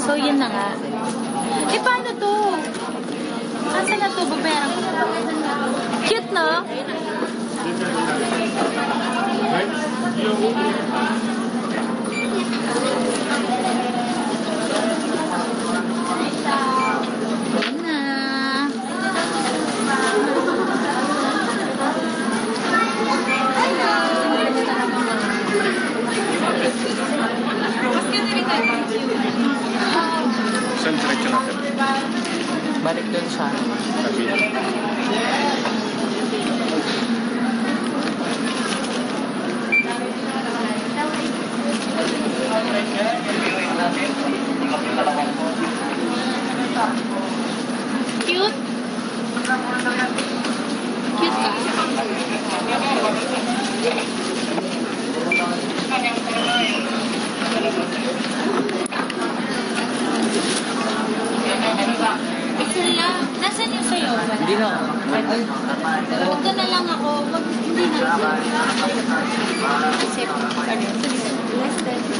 So, yun na nga. Eh, paano to? Asa na to? Babayaran ko. Cute, no? Yun Cute? Cute ka? Sila, nasan yung sayo? Wala. Hindi na. Huwag ka na lang ako. Wag, hindi na. Kasi, ano, less than.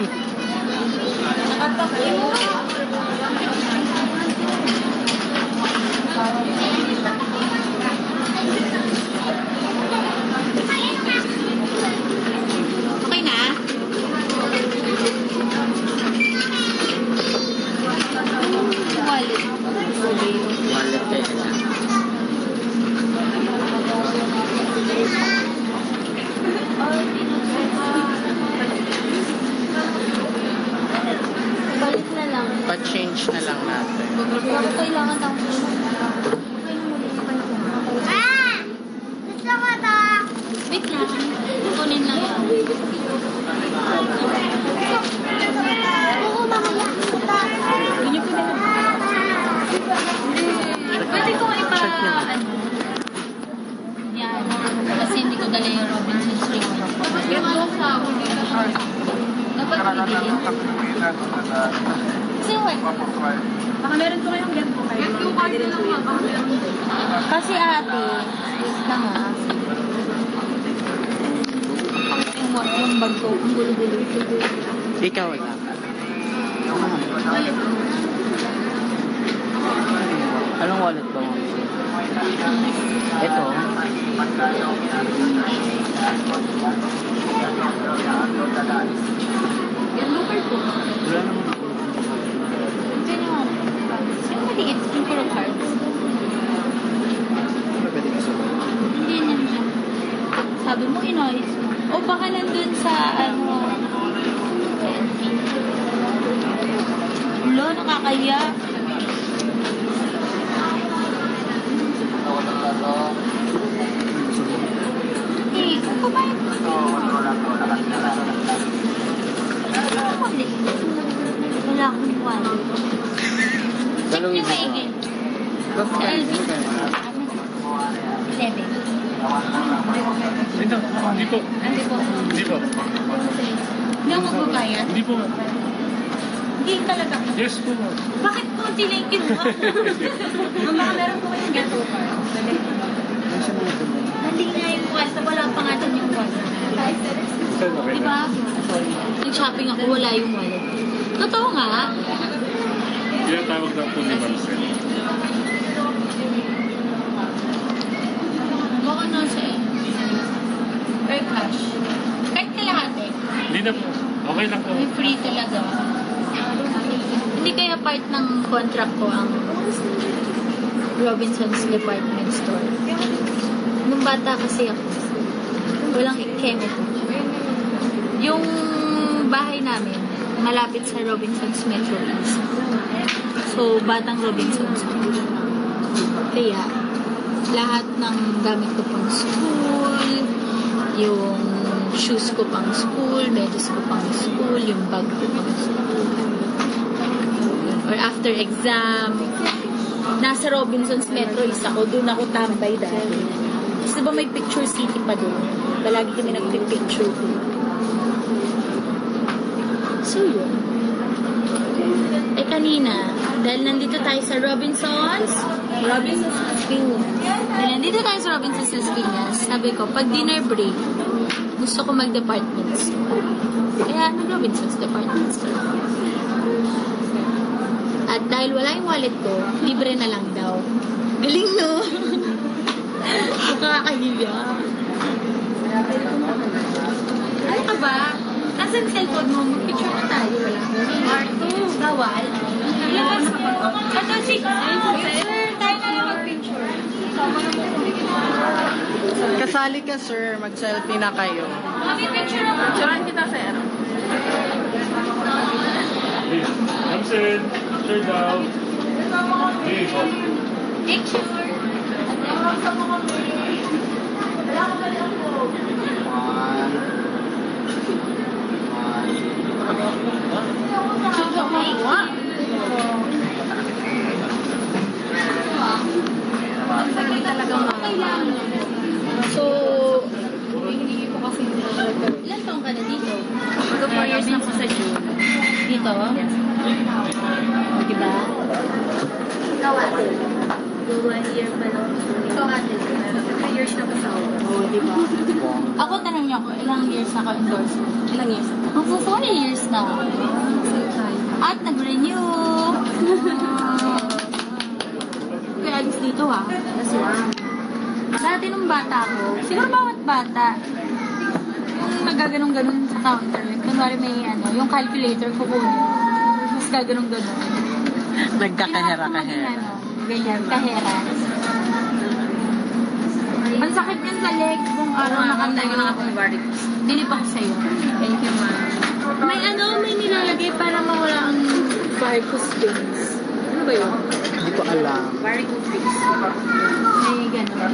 啊！对。Bibili. Kasi what? Baka meron po kayong po kayo. Po card na lang mga Kasi ate, wait lang ah. Ang tingwat yung bag ko, ang gulo-gulo. Ikaw lang. Anong wallet ba mo? Ito. Yung local ko. Wala naman. Ganyan. Yung maliit, yung puro cards. Ano pwede ka sabihin? Hindi niyan siya. Sabi mo, inayos mo. O baka nandun sa, ano, NP. Ulo, nakakaya kung kumain ko. Wala akong wallet. Check Dalawang niyo isa. maigi. Sa LV. Seven. Ito, hindi po. Hindi po. Hindi po. Ako magbabayad. Hindi po. Hindi talaga. Yes po. Bakit yung kinuha? Ma'am, baka meron po kayong po po. Hindi nga yung wallet. Wala pa nga yung wallet. Saan okay Di na? ba? Nag-shopping ako, wala yung wallet. Totoo nga. Tinatawag na po ni Marcel. Baka nasa eh. Or cash. Kahit kalahati. Hindi na po. Okay lang po. Free talaga. Hindi kaya part ng contract ko ang Robinson's Department Store. Nung bata kasi ako, walang chemical. Yung bahay namin, malapit sa Robinson's Metro East. So, batang Robinson's. Kaya, lahat ng gamit ko pang school, yung shoes ko pang school, medyas ko pang school, yung bag ko pang school. Or after exam, nasa Robinson's Metro East ako, doon ako tambay dahil. Kasi ba may picture city pa doon? Palagi kami nagpipicture doon. So, yun. Eh, kanina, dahil nandito tayo sa Robinson's, Robinson's Las. Dahil nandito tayo sa Robinson's Las sabi ko, pag dinner break, gusto ko mag-department store. Kaya, nag-Robinson's department store. At dahil wala yung wallet ko, libre na lang daw. Galing, no? Nakakahiya. Ano ka ba? Nasaan cellphone mo? Picture na tayo. Wala. R2. Bawal. Ilabas mo. Ito, si... Sir, tayo na lang mag-picture. Kasali ka, sir. Mag-selfie na kayo. Kami picture na Picturean kita, sir. Please. Ramsen. Picture daw. Please. Picture. Mag-4 years na sa June. Dito? Yes. O, diba? Ikaw ate. One year pa lang. Ikaw years na ako sa ako. Oo, diba? tanong niyo ako, ilang years na ako endorsement? Ilang years na? Ako 4 years na. At nag-renew. Kaya alis dito ha. Kasi, dati nung bata ako, siguro bawat bata, nagaganong-ganon sa counter, kunwari may ano, yung calculator ko kunin. Tapos gaganong-ganon. Nagkakahera-kahera. Ano, ganyan, kahera. Ang sakit niyan sa leg kung araw Ano nakatayo nakatayo na na ako. akong varicose. Dinip ako sa'yo. Thank you, ma'am. May ano, may nilalagay para mawala ang varicose veins. Ano ba yun? Hindi ko alam. Varicose fix. May gano'n.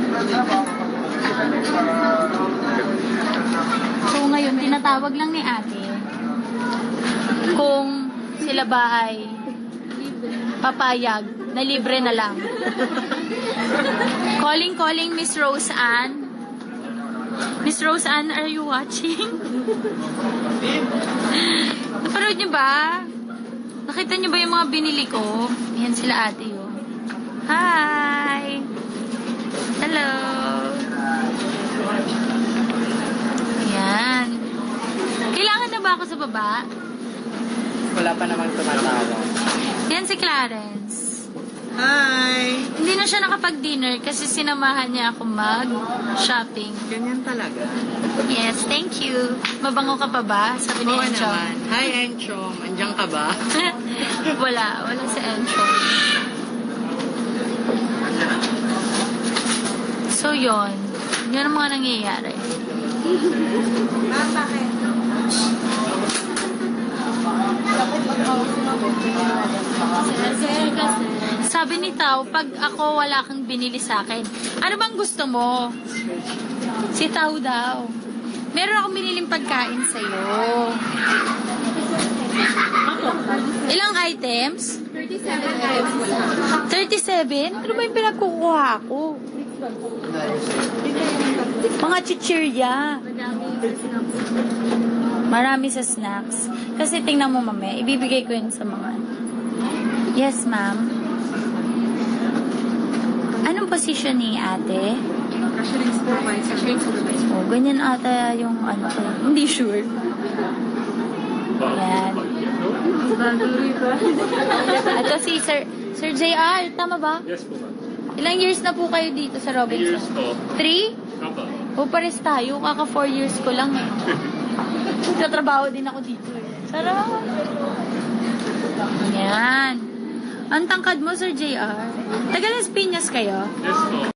Tinatawag lang ni ate kung sila ba ay papayag na libre na lang. calling, calling Miss Rose Ann. Miss Rose Ann, are you watching? Napanood niyo ba? Nakita niyo ba yung mga binili ko? Yan sila ate yun. Hi! Hello! Ayan. Kailangan na ba ako sa baba? Wala pa namang tumatawag. Yan si Clarence. Hi! Hindi na siya nakapag-dinner kasi sinamahan niya ako mag-shopping. Ganyan talaga. Yes, thank you. Mabango ka pa ba? Sabi ni Oo Encho. naman. Hi, Enchong. Andiyan ka ba? wala, wala si Encho. So, yon Yun ang mga nangyayari. Ma'am, bakit? Sabi ni Tao, pag ako wala kang binili sa akin, ano bang gusto mo? Si Tao daw. Meron akong biniling pagkain sa'yo. Ilang items? 37? Ano ba yung pinagkukuha ko? Mga chichirya. Marami sa snacks. Kasi tingnan mo mamaya, ibibigay ko yun sa mga... Yes, ma'am. Anong position ni ate? Cashiering supervisor. Oh, ganyan ata yung ano ko. Hindi sure. Yan. Bagoy ba? Ito si Sir, Sir JR, tama ba? Yes po ma'am. Ilang years na po kayo dito sa Three years Robinson? po. Three? Kapa. O pares tayo, kaka four years ko lang eh. Nagtatrabaho din ako dito eh. Sarap. Yan. Ang tangkad mo, Sir JR. Taga Las kayo? Yes po.